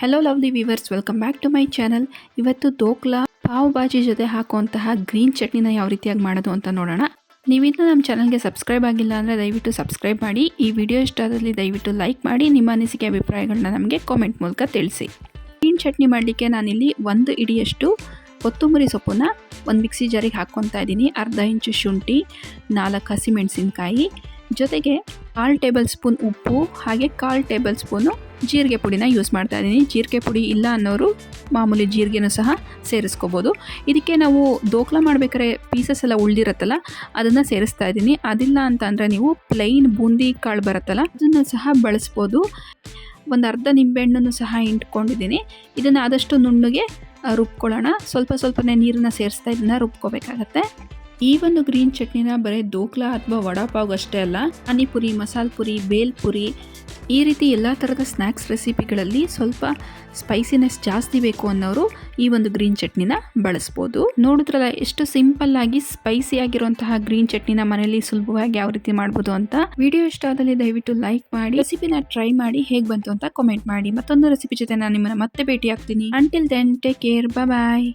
Hello lovely viewers welcome back to my channel ಇವತ್ತು ದೋಕ್ಲಾ ಪಾವ್ ಭಾಜಿ ಜೊತೆ ಹಾಕುವಂತಹ green ಚಟ್ನಿನ ಯಾವ ರೀತಿಯಾಗಿ ಮಾಡೋದು ಅಂತ ನೋಡೋಣ. ನೀವಿನ್ನೂ ನಮ್ಮ ಚಾನಲ್ಗೆ ಸಬ್ಸ್ಕ್ರೈಬ್ ಆಗಿಲ್ಲ ಅಂದರೆ ದಯವಿಟ್ಟು ಸಬ್ಸ್ಕ್ರೈಬ್ ಮಾಡಿ. ಈ ವಿಡಿಯೋ ಇಷ್ಟ ಆದಲ್ಲಿ ದಯವಿಟ್ಟು ಲೈಕ್ ಮಾಡಿ. ನಿಮ್ಮ ಅನಿಸಿಕೆ ಅಭಿಪ್ರಾಯಗಳನ್ನ ನಮಗೆ ಕಾಮೆಂಟ್ ಮೂಲಕ ತಿಳಿಸಿ. ಗ್ರೀನ್ ಚಟ್ನಿ ಮಾಡಲಿಕ್ಕೆ ನಾನಿಲ್ಲಿ ಒಂದು ಇಡಿಯಷ್ಟು ಕೊತ್ತಂಬರಿ ಸೊಪ್ಪನ್ನು ಒಂದು ಮಿಕ್ಸಿ ಜಾರಿಗೆ ಹಾಕ್ಕೊತಾ ಇದ್ದೀನಿ. ಅರ್ಧ ಇಂಚು ಶುಂಠಿ, ನಾಲ್ಕು ಹಸಿಮೆಣಸಿನ್ಕಾಯಿ ಜೊತೆಗೆ ಕಾಲು ಟೇಬಲ್ ಸ್ಪೂನ್ ಉಪ್ಪು, ಹಾಗೆ ಕಾಲು ಟೇಬಲ್ ಸ್ಪೂನು ಜೀರಿಗೆ ಪುಡಿನ ಯೂಸ್ ಮಾಡ್ತಾ ಇದ್ದೀನಿ. ಜೀರಿಗೆ ಪುಡಿ ಇಲ್ಲ ಅನ್ನೋರು ಮಾಮೂಲಿ ಜೀರಿಗೆನೂ ಸಹ ಸೇರಿಸ್ಕೋಬೋದು. ಇದಕ್ಕೆ ನಾವು ದೋಕ್ಲ ಮಾಡ್ಬೇಕಾದ್ರೆ ಪೀಸಸ್ ಎಲ್ಲ ಉಳ್ದಿರತ್ತಲ್ಲ, ಅದನ್ನು ಸೇರಿಸ್ತಾ ಇದ್ದೀನಿ. ಅದಿಲ್ಲ ಅಂತ ಅಂದರೆ ನೀವು ಪ್ಲೈನ್ ಬೂಂದಿ ಕಾಳು ಬರುತ್ತಲ್ಲ, ಅದನ್ನು ಸಹ ಬಳಸ್ಬೋದು. ಒಂದು ಅರ್ಧ ನಿಂಬೆಹಣ್ಣನ್ನು ಸಹ ಇಂಟ್ಕೊಂಡಿದ್ದೀನಿ ಇದನ್ನು ಆದಷ್ಟು ನುಣ್ಣಗೆ ರುಬ್ಕೊಳ್ಳೋಣ. ಸ್ವಲ್ಪ ಸ್ವಲ್ಪನೇ ನೀರನ್ನ ಸೇರಿಸ್ತಾ ಇದನ್ನು ರುಬ್ಕೋಬೇಕಾಗತ್ತೆ. ಈ ಒಂದು ಗ್ರೀನ್ ಚಟ್ನಿನ ಬರೀ ದೋಕ್ಲಾ ಅಥವಾ ವಡಾಪಾವ್ ಅಷ್ಟೇ ಅಲ್ಲ, ಪಾನಿಪುರಿ ಮಸಾಲೆ ಪುರಿ ಬೇಲ್ ಪುರಿ ಈ ರೀತಿ ಎಲ್ಲ ಥರದ ಸ್ನ್ಯಾಕ್ಸ್ ರೆಸಿಪಿಗಳಲ್ಲಿ ಸ್ವಲ್ಪ ಸ್ಪೈಸಿನೆಸ್ ಜಾಸ್ತಿ ಬೇಕು ಅನ್ನೋರು ಈ ಒಂದು ಗ್ರೀನ್ ಚಟ್ನಿನ ಬಳಸ್ಬೋದು. ನೋಡಿದ್ರಲ್ಲ, ಎಷ್ಟು ಸಿಂಪಲ್ ಆಗಿ ಸ್ಪೈಸಿ ಆಗಿರುವಂತಹ ಗ್ರೀನ್ ಚಟ್ನಿನ ಮನೆಯಲ್ಲಿ ಸುಲಭವಾಗಿ ಯಾವ ರೀತಿ ಮಾಡ್ಬೋದು ಅಂತ. ವಿಡಿಯೋ ಇಷ್ಟ ಆದಲ್ಲಿ ದಯವಿಟ್ಟು ಲೈಕ್ ಮಾಡಿ, ರೆಸಿಪಿನ ಟ್ರೈ ಮಾಡಿ, ಹೇಗೆ ಬಂತು ಅಂತ ಕಾಮೆಂಟ್ ಮಾಡಿ. ಮತ್ತೊಂದು ರೆಸಿಪಿ ಜೊತೆ ನಾನು ನಿಮ್ಮನ್ನ ಮತ್ತೆ ಭೇಟಿ ಆಗ್ತೀನಿ until then take care bye